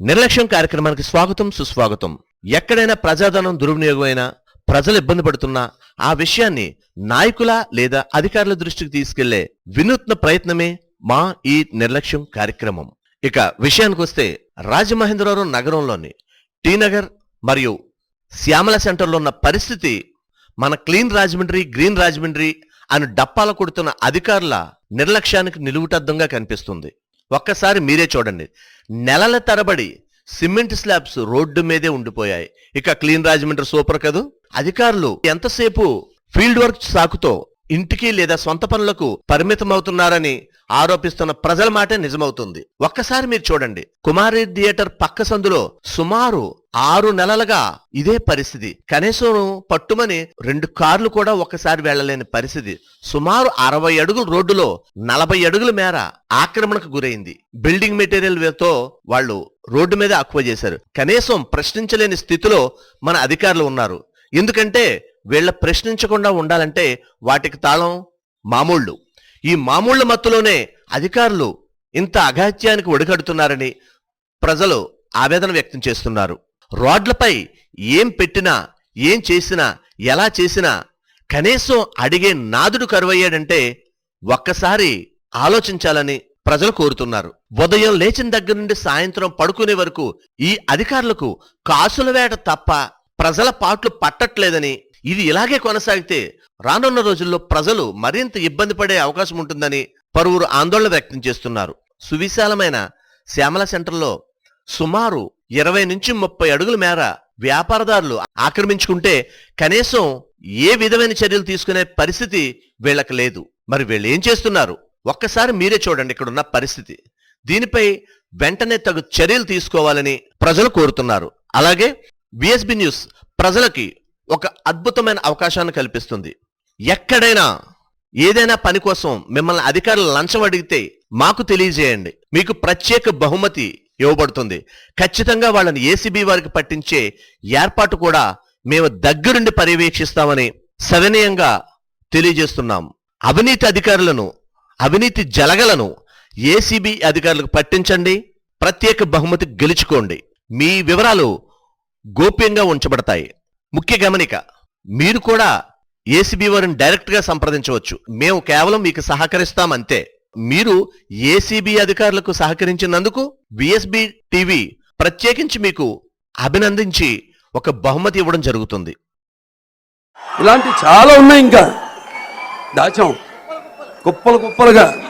నిర్లక్ష్యం కార్యక్రమానికి స్వాగతం సుస్వాగతం. ఎక్కడైనా ప్రజాధనం దుర్వినియోగమైనా ప్రజలు ఇబ్బంది పడుతున్నా ఆ విషయాన్ని నాయకుల లేదా అధికారుల దృష్టికి తీసుకెళ్ళే వినూత్న ప్రయత్నమే మా ఈ నిర్లక్ష్యం కార్యక్రమం. ఇక విషయానికి వస్తే రాజమహేంద్రవరం నగరంలోని టీ నగర్ మరియు శ్యామల సెంటర్లో ఉన్న పరిస్థితి మన క్లీన్ రాజమండ్రి గ్రీన్ రాజమండ్రి అని డప్పాల కొడుతున్న అధికారుల నిర్లక్ష్యానికి నిలువుటద్దంగా కనిపిస్తుంది. ఒక్కసారి మీరే చూడండి. నెలల తరబడి సిమెంట్ స్లాబ్స్ రోడ్డు మీదే ఉండిపోయాయి. ఇక క్లీన్ రాజమండ్రి సూపర్ కదూ? అధికారులు ఎంతసేపు ఫీల్డ్ వర్క్ సాకుతో ఇంటికి లేదా సొంత పనులకు పరిమితమవుతున్నారని ఆరోపిస్తున్న ప్రజల మాటే నిజమవుతుంది. ఒక్కసారి మీరు చూడండి. కుమారి థియేటర్ పక్క సందులో సుమారు ఆరు నెలలుగా ఇదే పరిస్థితి. కనీసం పట్టుమని రెండు కార్లు కూడా ఒక్కసారి వెళ్ళలేని పరిస్థితి. సుమారు అరవై అడుగుల రోడ్డులో నలభై అడుగుల మేర ఆక్రమణకు గురైంది. బిల్డింగ్ మెటీరియల్తో వాళ్ళు రోడ్డు మీద అక్కువ చేశారు. కనీసం ప్రశ్నించలేని స్థితిలో మన అధికారులు ఉన్నారు. ఎందుకంటే వీళ్ళ ప్రశ్నించకుండా ఉండాలంటే వాటికి తాళం మామూళ్ళు. ఈ మామూళ్ళ మత్తులోనే అధికారులు ఇంత అఘాత్యానికి ఒడిగడుతున్నారని ప్రజలు ఆవేదన వ్యక్తం చేస్తున్నారు. రోడ్లపై ఏం పెట్టినా ఏం చేసినా ఎలా చేసినా కనీసం అడిగే నాదుడు కరువయ్యాడంటే ఒక్కసారి ఆలోచించాలని ప్రజలు కోరుతున్నారు. ఉదయం లేచిన దగ్గర నుండి సాయంత్రం పడుకునే వరకు ఈ అధికారులకు కాసుల వేట తప్ప ప్రజల పాట్లు పట్టట్లేదని ఇది ఇలాగే కొనసాగితే రానున్న రోజుల్లో ప్రజలు మరింత ఇబ్బంది పడే అవకాశం ఉంటుందని పలువురు ఆందోళన వ్యక్తం చేస్తున్నారు. సువిశాలమైన శ్యామల సెంటర్లో సుమారు ఇరవై నుంచి ముప్పై అడుగుల మేర వ్యాపారదారులు ఆక్రమించుకుంటే కనీసం ఏ విధమైన చర్యలు తీసుకునే పరిస్థితి వీళ్ళకి లేదు. మరి వీళ్ళు ఏం చేస్తున్నారు? ఒక్కసారి మీరే చూడండి ఇక్కడున్న పరిస్థితి. దీనిపై వెంటనే తగు చర్యలు తీసుకోవాలని ప్రజలు కోరుతున్నారు. అలాగే బిఎస్బి న్యూస్ ప్రజలకి ఒక అద్భుతమైన అవకాశాన్ని కల్పిస్తుంది. ఎక్కడైనా ఏదైనా పని కోసం మిమ్మల్ని అధికారులు లంచం అడిగితే మాకు తెలియజేయండి. మీకు ప్రత్యేక బహుమతి ఇవ్వబడుతుంది. ఖచ్చితంగా వాళ్ళని ఏసీబీ వారికి పట్టించే ఏర్పాటు కూడా మేము దగ్గరుండి పర్యవేక్షిస్తామని సవినయంగా తెలియజేస్తున్నాం. అవినీతి అధికారులను అవినీతి జలగలను ఏసీబీ అధికారులకు పట్టించండి. ప్రత్యేక బహుమతి గెలుచుకోండి. మీ వివరాలు గోప్యంగా ఉంచబడతాయి. ముఖ్య గమనిక మీరు కూడా ఏసీబీ వారిని డైరెక్ట్గా సంప్రదించవచ్చు. మేము కేవలం మీకు సహకరిస్తాం అంతే. మీరు ఏసీబీ అధికారులకు సహకరించినందుకు బిఎస్బి టీవీ ప్రత్యేకించి మీకు అభినందించి ఒక బహుమతి ఇవ్వడం జరుగుతుంది. ఇలాంటి చాలా ఉన్నాయి ఇంకా. దాచాం. కుప్పలు కుప్పలుగా.